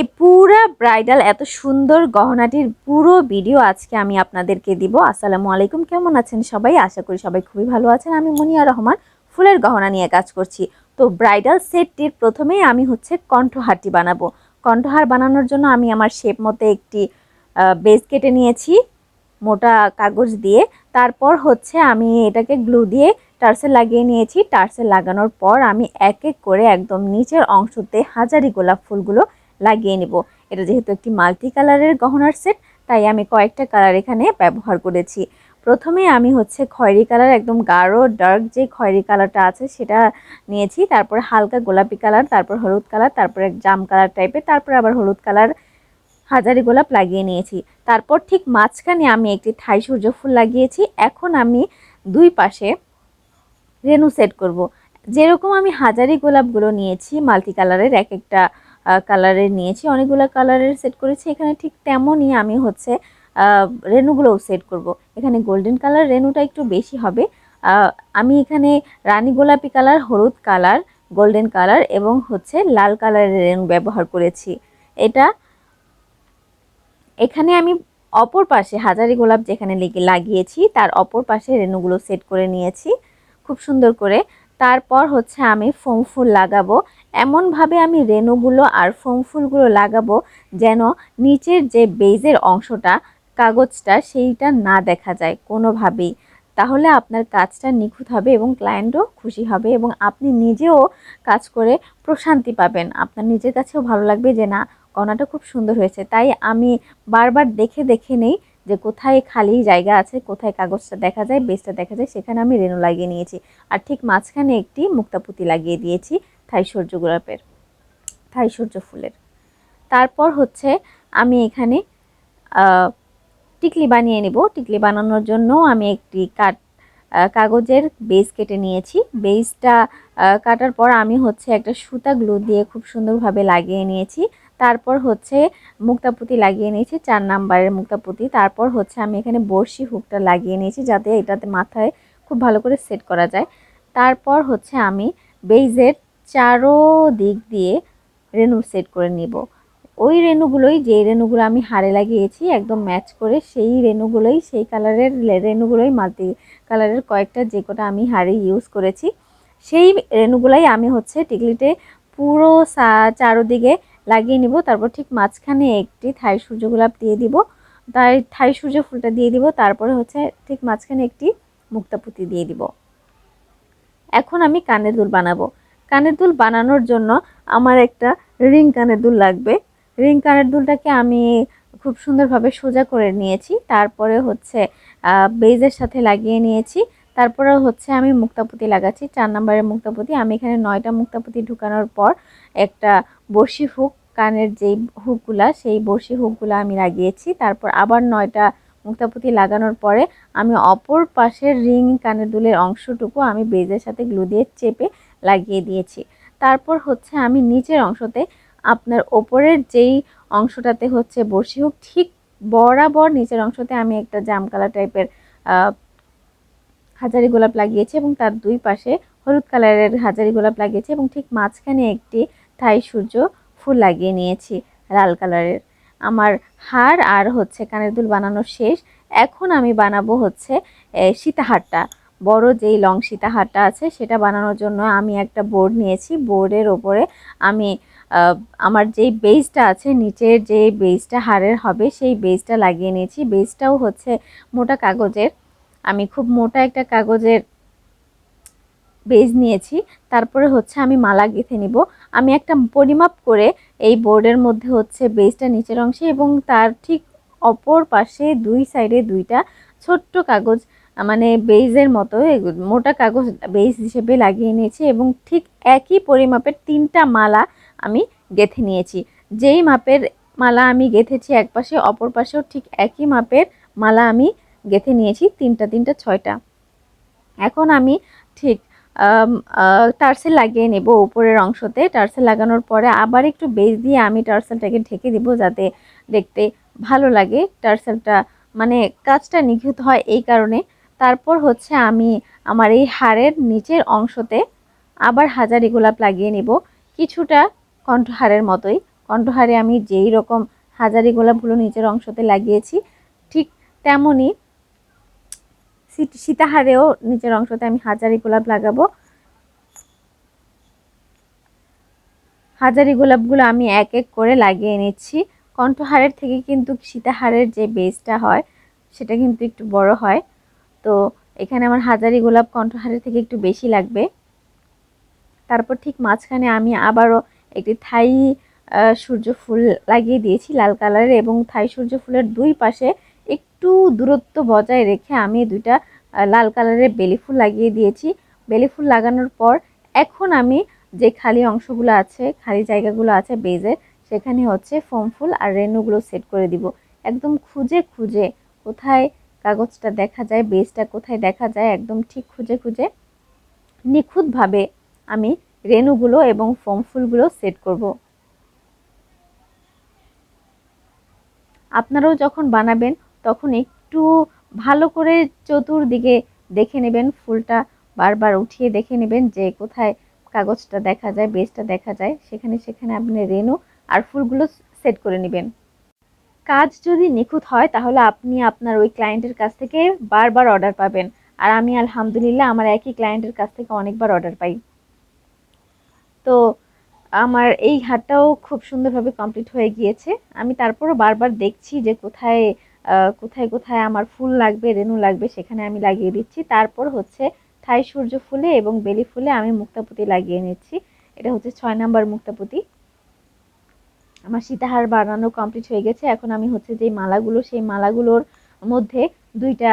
এই পুরা ব্রাইডাল এত সুন্দর গহনাটির পুরো ভিডিও আজকে আমি আপনাদেরকে দিব। আসসালামু আলাইকুম, কেমন আছেন সবাই? আশা করি সবাই খুবই ভালো আছেন। আমি মুনিয়া রহমান, ফুলের গহনা নিয়ে কাজ করছি। তো ব্রাইডাল সেটটির প্রথমেই আমি হচ্ছে কণ্ঠহারটি বানাবো। কণ্ঠহার বানানোর জন্য আমি আমার শেপ মতো একটি বেস কেটে নিয়েছি, মোটা কাগজ দিয়ে। তারপর হচ্ছে আমি এটাকে গ্লু দিয়ে টার্সেল লাগিয়ে নিয়েছি। টার্সেল লাগানোর পর আমি এক এক করে একদম নিচের অংশতে হাজারি গোলাপ ফুলগুলো লাগিয়ে নিব। এটা যেহেতু একটি মাল্টি কালারের গহনার সেট তাই আমি কয়েকটা কালার এখানে ব্যবহার করেছি। প্রথমে আমি হচ্ছে খয়েরি কালার একদম গাঢ় ডার্ক যে খয়েরি কালারটা আছে সেটা নিয়েছি। তারপরে হালকা গোলাপি কালার তারপর হলুদ কালার তারপরে জাম কালার টাইপের তারপর আবার হলুদ কালার হাজারি গোলাপ লাগিয়ে নিয়েছি। তারপর ঠিক মাঝখানে আমি একটি থাই সূর্য ফুল লাগিয়েছি। এখন আমি দুই পাশে রেনু সেট করব। যেরকম আমি হাজারি গোলাপগুলো নিয়েছি মাল্টি কালারের এক একটা কালারের নিয়েছি। অনেকগুলো কালারের সেট করেছি। এখানে ঠিক তেমনই আমি হচ্ছে রেনুগুলোও সেট করব। এখানে গোল্ডেন কালার রেনুটা একটু বেশি হবে। আমি এখানে রানী গোলাপি কালার হলুদ কালার গোল্ডেন কালার এবং হচ্ছে লাল কালারের রেনু ব্যবহার করেছি। এটা এখানে আমি অপর পাশে হাজারি গোলাপ যেখানে লেগে লাগিয়েছি, তার অপর পাশে রেনুগুলো সেট করে নিয়েছি। খুব সুন্দর করে। তারপর হচ্ছে আমি ফোম ফুল লাগাবো। এমনভাবে আমি রেনুগুলো আর ফোম ফুলগুলো লাগাবো যেন নিচের যে বেজের অংশটা, কাগজটা, সেইটা না দেখা যায় কোনোভাবেই। তাহলে আপনার কাজটা নিখুঁত হবে এবং ক্লায়েন্টও খুশি হবে এবং আপনি নিজেও কাজ করে প্রশান্তি পাবেন। আপনার নিজের কাছেও ভালো লাগবে যে, না গহনাটা খুব সুন্দর হয়েছে। তাই আমি বারবার দেখে দেখে নেই যে, কোথায় খালি জায়গা আছে, কোথায় কাগজটা দেখা যায় বেসটা দেখা যায়, সেখানে আমি রেনু লাগিয়ে নিয়েছি। আর ঠিক মাঝখানে একটি মুক্তাপুতি লাগিয়ে দিয়েছি। থাই সূর্য গোলাপের থাই সূর্য ফুলের। তারপর হচ্ছে আমি এখানে টিকলি বানিয়ে নেব। টিকলি বানানোর জন্য আমি একটি কাট কাগজের বেস কেটে নিয়েছি। বেসটা কাটার পর আমি হচ্ছে একটা সুতা গ্লু দিয়ে খুব সুন্দরভাবে লাগিয়ে নিয়েছি। তারপর হচ্ছে মুক্তাপুতি লাগিয়ে নিয়েছি, চার নাম্বারের মুক্তাপুতি। তারপর হচ্ছে আমি এখানে বড়শি হুকটা লাগিয়ে নিয়েছি যাতে এটাতে মাথায় খুব ভালো করে সেট করা যায়। তারপর হচ্ছে আমি বেইজের চারো দিক দিয়ে রেনু সেট করে নিব। ওই রেনুগুলোই যে রেনুগুলো আমি হারে লাগিয়েছি একদম ম্যাচ করে সেই রেনুগুলোই সেই কালারের রেনুগুলোই মাল্টি কালারের কয়েকটা যে কটা আমি হারে ইউজ করেছি, সেই রেনুগুলাই আমি হচ্ছে টিকলিতে পুরো চারোদিকে লাগিয়ে নিব। তারপর ঠিক মাঝখানে একটি থাই সূর্য গোলাপ দিয়ে দিব। তাই থাই সূর্য ফুলটা দিয়ে দিব। তারপরে হচ্ছে ঠিক মাঝখানে একটি মুক্তাপুতি দিয়ে দিব। এখন আমি কানের দুল বানাবো। কানের দুল বানানোর জন্য আমার একটা রিং কানের দুল লাগবে। রিং কানের দুলটাকে আমি খুব সুন্দরভাবে সোজা করে নিয়েছি। তারপরে হচ্ছে বেজের সাথে লাগিয়ে নিয়েছি। তারপরে হচ্ছে আমি মুক্তাপুতি লাগাচ্ছি। চার নম্বরের মুক্তাপুতি। আমি এখানে নয়টা মুক্তাপুতি ঢুকানোর পর একটা বসি হুক, কানের যেই হুকগুলা, সেই বসি হুকগুলো আমি লাগিয়েছি। তারপর আবার নয়টা মুক্তাপুতি লাগানোর পরে আমি অপর পাশের রিং কানের দুলের অংশটুকু আমি বেজের সাথে গ্লু দিয়ে চেপে লাগিয়ে দিয়েছি। তারপর হচ্ছে আমি নিচের অংশতে আপনার ওপরের যেই অংশটাতে হচ্ছে বসি হোক, ঠিক বরাবর নিচের অংশতে আমি একটা জাম কালার টাইপের হাজারি গোলাপ লাগিয়েছি এবং তার দুই পাশে হলুদ কালারের হাজারি গোলাপ লাগিয়েছি এবং ঠিক মাঝখানে একটি থাই সূর্য ফুল লাগিয়ে নিয়েছি লাল কালারের। আমার হার আর হচ্ছে কানের দুল বানানো শেষ। এখন আমি বানাবো হচ্ছে সীতাহারটা। বড় যেই লং সীতাহারটা আছে সেটা বানানোর জন্য আমি একটা বোর্ড নিয়েছি। বোর্ডের ওপরে আমি আমার যেই বেসটা আছে, নিচের যে বেসটা হারের হবে সেই বেসটা লাগিয়ে নিয়েছি। বেসটাও হচ্ছে মোটা কাগজের। আমি খুব মোটা একটা কাগজের বেজ নিয়েছি। তারপরে হচ্ছে আমি মালা গেঁথে নিব। আমি একটা পরিমাপ করে এই বোর্ডের মধ্যে হচ্ছে বেজটা নিচের অংশে এবং তার ঠিক অপর পাশে দুই সাইডে দুইটা ছোট্ট কাগজ মানে বেইজের মতো মোটা কাগজ বেইজ হিসেবে লাগিয়ে নিয়েছি এবং ঠিক একই পরিমাপের তিনটা মালা আমি গেঁথে নিয়েছি। যেই মাপের মালা আমি গেঁথেছি এক পাশে, অপর পাশেও ঠিক একই মাপের মালা আমি গেঁথে নিয়েছি, তিনটা তিনটা, ছয়টা। এখন আমি ঠিক টার্সেল লাগিয়ে নেব উপরের অংশতে। টার্সেল লাগানোর পরে আবার একটু বেস দিয়ে আমি টার্সেলটাকে ঢেকে দিব যাতে দেখতে ভালো লাগে। টার্সেলটা মানে কাজটা নিখুঁত হয় এই কারণে। তারপর হচ্ছে আমি আমার এই হাড়ের নিচের অংশতে আবার হাজারি গোলাপ লাগিয়ে নিব। কিছুটা কণ্ঠহারের মতোই। কণ্ঠহারে আমি যেই রকম হাজারি গোলাপগুলো নিচের অংশতে লাগিয়েছি, ঠিক তেমনই সীতাহারেও নিচের অংশতে আমি হাজারি গোলাপ লাগাবো। হাজারি গোলাপগুলো আমি এক এক করে লাগিয়ে নিচ্ছি। কণ্ঠহারের থেকে কিন্তু সীতাহারের যে বেসটা হয়, সেটা কিন্তু একটু বড় হয়। তো এখানে আমার হাজারি গোলাপ কণ্ঠহারের থেকে একটু বেশি লাগবে। তারপর ঠিক মাঝখানে আমি আবারও একটি থাই সূর্য ফুল লাগিয়ে দিয়েছি লাল কালারের এবং থাই সূর্য ফুলের দুই পাশে একটু দূরত্ব বজায় রেখে আমি দুইটা লাল কালারের বেলি ফুল লাগিয়ে দিয়েছি। বেলি ফুল লাগানোর পর এখন আমি যে খালি অংশগুলো আছে, খালি জায়গাগুলো আছে বেজের সেখানে হচ্ছে ফোম ফুল আর রেনুগুলো সেট করে দিব। একদম খুঁজে খুঁজে কোথায় কাগজটা দেখা যায় বেজটা কোথায় দেখা যায়, একদম ঠিক খুঁজে খুঁজে নিখুঁতভাবে আমি রেনুগুলো এবং ফোম ফুলগুলো সেট করব। আপনারাও যখন বানাবেন, তখন একটু ভালো করে চতুর্দিকে দেখে নেবেন, ফুলটা বারবার উঠিয়ে দেখে নেবেন যে কোথায় কাগজটা দেখা যায় বেসটা দেখা যায়, সেখানে সেখানে আপনি রেনু আর ফুলগুলো সেট করে নেবেন। কাজ যদি নিখুঁত হয়, তাহলে আপনি আপনার ওই ক্লায়েন্টের কাছ থেকে বারবার অর্ডার পাবেন। আর আমি আলহামদুলিল্লাহ আমার একই ক্লায়েন্টের কাছ থেকে অনেকবার অর্ডার পাই। তো আমার এই হাটটাও খুব সুন্দরভাবে কমপ্লিট হয়ে গিয়েছে। আমি তারপরও বারবার দেখছি যে কোথায় কোথায় কোথায় আমার ফুল লাগবে, রেনু লাগবে, সেখানে আমি লাগিয়ে দিচ্ছি। তারপর হচ্ছে থাই সূর্য ফুলে এবং বেলি ফুলে আমি মুক্তাপুতি লাগিয়ে নিচ্ছি। এটা হচ্ছে ছয় নাম্বার মুক্তাপুতি। আমার সীতাহার বানানো কমপ্লিট হয়ে গেছে। এখন আমি হচ্ছে যে মালাগুলো, সেই মালাগুলোর মধ্যে দুইটা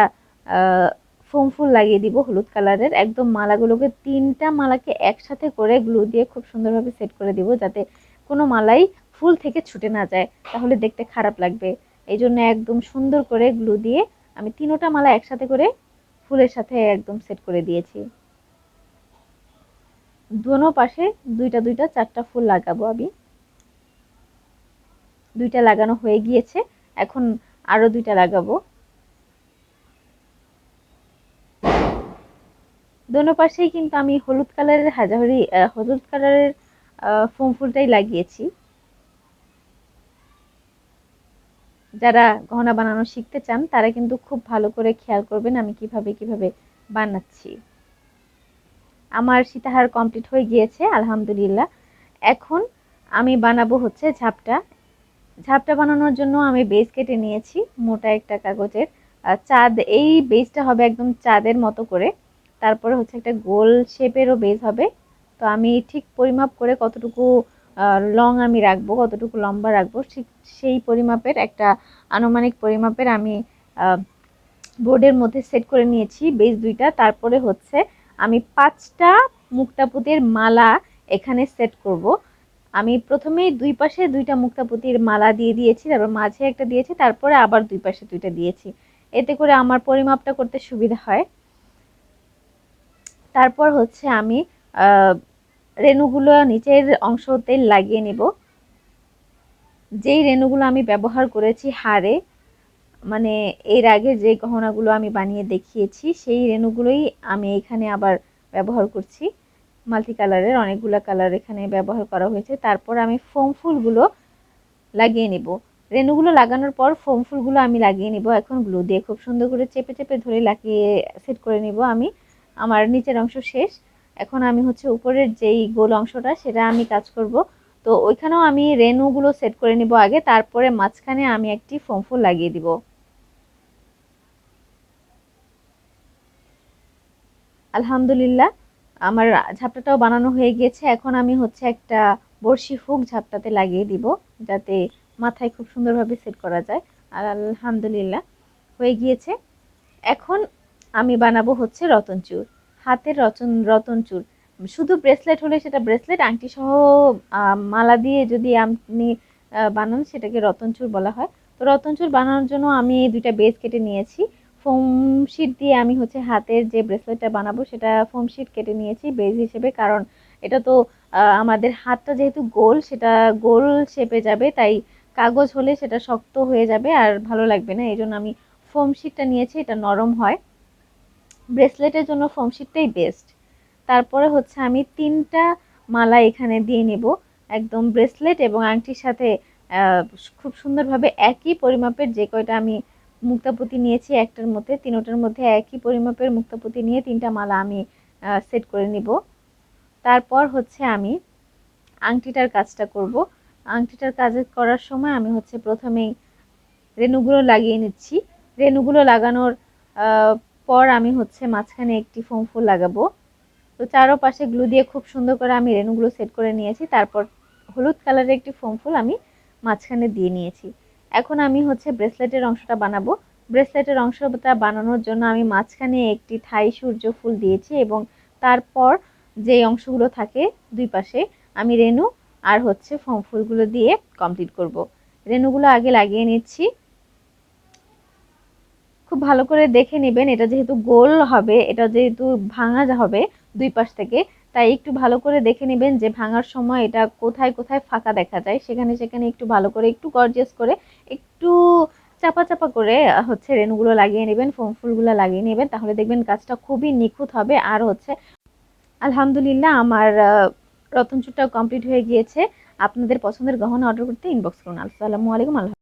ফোম ফুল লাগিয়ে দিব হলুদ কালারের। একদম মালাগুলোকে তিনটা মালাকে একসাথে করে গ্লু দিয়ে খুব সুন্দরভাবে সেট করে দিব যাতে কোনো মালাই ফুল থেকে ছুটে না যায়। তাহলে দেখতে খারাপ লাগবে। এই জন্য একদম সুন্দর করে গ্লু দিয়ে আমি তিনোটা মালা একসাথে করে ফুলের সাথে একদম সেট করে দিয়েছি। দোনো পাশে দুইটা দুইটা চারটা ফুল লাগাবো আমি। দুইটা লাগানো হয়ে গিয়েছে। এখন আরও দুইটা লাগাবো। দোনো পাশেই কিন্তু আমি হলুদ কালারের হাজারি হলুদ কালারের ফোম ফুলটাই লাগিয়েছি। যারা গহনা বানানো শিখতে চান, তারা কিন্তু খুব ভালো করে খেয়াল করবেন আমি কীভাবে কীভাবে বানাচ্ছি। আমার সীতাহার কমপ্লিট হয়ে গিয়েছে, আলহামদুলিল্লাহ। এখন আমি বানাবো হচ্ছে ঝাপটা। ঝাপটা বানানোর জন্য আমি বেস কেটে নিয়েছি মোটা একটা কাগজের। চাঁদ, এই বেসটা হবে একদম চাঁদের মতো করে। তারপরে হচ্ছে একটা গোল শেপেরও বেস হবে। তো আমি ঠিক পরিমাপ করে কতটুকু লং আমি রাখব, কতটুকু লম্বা রাখব, ঠিক সেই পরিমাপের একটা আনুমানিক পরিমাপের আমি বোর্ডের মধ্যে সেট করে নিয়েছি বেস দুইটা। তারপরে হচ্ছে আমি পাঁচটা মুক্তাপুতির মালা এখানে সেট করব। আমি প্রথমেই দুই পাশে দুইটা মুক্তাপুতির মালা দিয়ে দিয়েছি, তারপর মাঝে একটা দিয়েছি, তারপরে আবার দুই পাশে দুইটা দিয়েছি। এতে করে আমার পরিমাপটা করতে সুবিধা হয়। তারপর হচ্ছে আমি রেণুগুলো নিচের অংশতে লাগিয়ে নেব। যেই রেণুগুলো আমি ব্যবহার করেছি হারে মানে এর আগে যে গহনাগুলো আমি বানিয়ে দেখিয়েছি, সেই রেণুগুলোই আমি এখানে আবার ব্যবহার করছি। মাল্টি কালারের অনেকগুলো কালার এখানে ব্যবহার করা হয়েছে। তারপর আমি ফোম ফুলগুলো লাগিয়ে নেব। রেণুগুলো লাগানোর পর ফোম ফুলগুলো আমি লাগিয়ে নিব। এখন গ্লু দিয়ে খুব সুন্দর করে চেপে চেপে ধরে লাগিয়ে সেট করে নিব আমি। আমার নিচের অংশ শেষ। এখন আমি হচ্ছে উপরের যেই গোল অংশটা, সেটা আমি কাজ করব। তো ওইখানেও আমি রেনুগুলো সেট করে নিব আগে। তারপরে মাঝখানে আমি একটি ফোম ফুল লাগিয়ে দিব। আলহামদুলিল্লাহ। আমার ঝাপটাটাও বানানো হয়ে গিয়েছে। এখন আমি হচ্ছে একটা বড়শি হুক ঝাপটাতে লাগিয়ে দিব, যাতে মাথায় খুব সুন্দরভাবে সেট করা যায়। আর আলহামদুলিল্লাহ, হয়ে গিয়েছে। এখন আমি বানাবো হচ্ছে রতনচুর হাতের রচন রতনচুর শুধু ব্রেসলেট হলে সেটা ব্রেসলেট আংটি সহ মালা দিয়ে যদি আপনি বানান, সেটাকে রতনচুর বলা হয়। তো রতনচুর বানানোর জন্য আমি দুইটা বেস কেটে নিয়েছি। ফোম শিট দিয়ে আমি হচ্ছে হাতের যে ব্রেসলেটটা বানাবো, সেটা ফোম শিট কেটে নিয়েছি বেজ হিসেবে। কারণ এটা তো আমাদের হাতটা যেহেতু গোল, সেটা গোল শেপে যাবে, তাই কাগজ হলে সেটা শক্ত হয়ে যাবে আর ভালো লাগবে না। এই জন্য আমি ফোম শিটটা নিয়েছি, এটা নরম হয়। ব্রেসলেটের জন্য ফোম শিটটাই বেস্ট তারপরে হচ্ছে আমি তিনটা মালা এখানে দিয়ে নেব, একদম ব্রেসলেট এবং আংটির সাথে খুব সুন্দরভাবে একই পরিমাপের যে কয়টা আমি মুক্তাপুতি নিয়েছি, একটার মধ্যে, তিনোটার মধ্যে একই পরিমাপের মুক্তাপুতি নিয়ে তিনটা মালা আমি সেট করে নিব। তারপর হচ্ছে আমি আংটিটার কাজটা করব। আংটিটার কাজ করার সময় আমি হচ্ছে প্রথমেই রেণুগুলো লাগিয়ে নিচ্ছি। রেণুগুলো লাগানোর পর আমি হচ্ছে মাঝখানে একটি ফোম ফুল লাগাবো। তো চারোপাশে গ্লু দিয়ে খুব সুন্দর করে আমি রেণুগুলো সেট করে নিয়েছি। তারপর হলুদ কালারের একটি ফোম ফুল আমি মাঝখানে দিয়ে নিয়েছি। এখন আমি হচ্ছে ব্রেসলেটের অংশটা বানাবো। ব্রেসলেটের অংশটা বানানোর জন্য আমি মাঝখানে একটি থাই সূর্য ফুল দিয়েছি এবং তারপর যে অংশগুলো থাকে দুই পাশে আমি রেণু আর হচ্ছে ফোম ফুলগুলো দিয়ে কমপ্লিট করব। রেনুগুলো আগে লাগিয়ে নিচ্ছি। খুব ভালো করে দেখে নেবেন, এটা যেহেতু গোল হবে, এটা যেহেতু ভাঙা হবে দুই পাশ থেকে তাই একটু ভালো করে দেখে নেবেন যে ভাঙার সময় এটা কোথায় কোথায় ফাঁকা দেখা যায়। সেখানে সেখানে একটু ভালো করে একটু গর্জিয়াস করে একটু চাপা চাপা করে হচ্ছে রেণুগুলো লাগিয়ে নেবেন ফোম ফুলগুলো লাগিয়ে নেবেন। তাহলে দেখবেন গাছটা খুবই নিখুঁত হবে। আর হচ্ছে আলহামদুলিল্লাহ আমার আহ, রতন চুটটাও কমপ্লিট হয়ে গিয়েছে। আপনাদের পছন্দের গহনা অর্ডার করতে ইনবক্স করুন। আসসালামু আলাইকুম আল্লাহ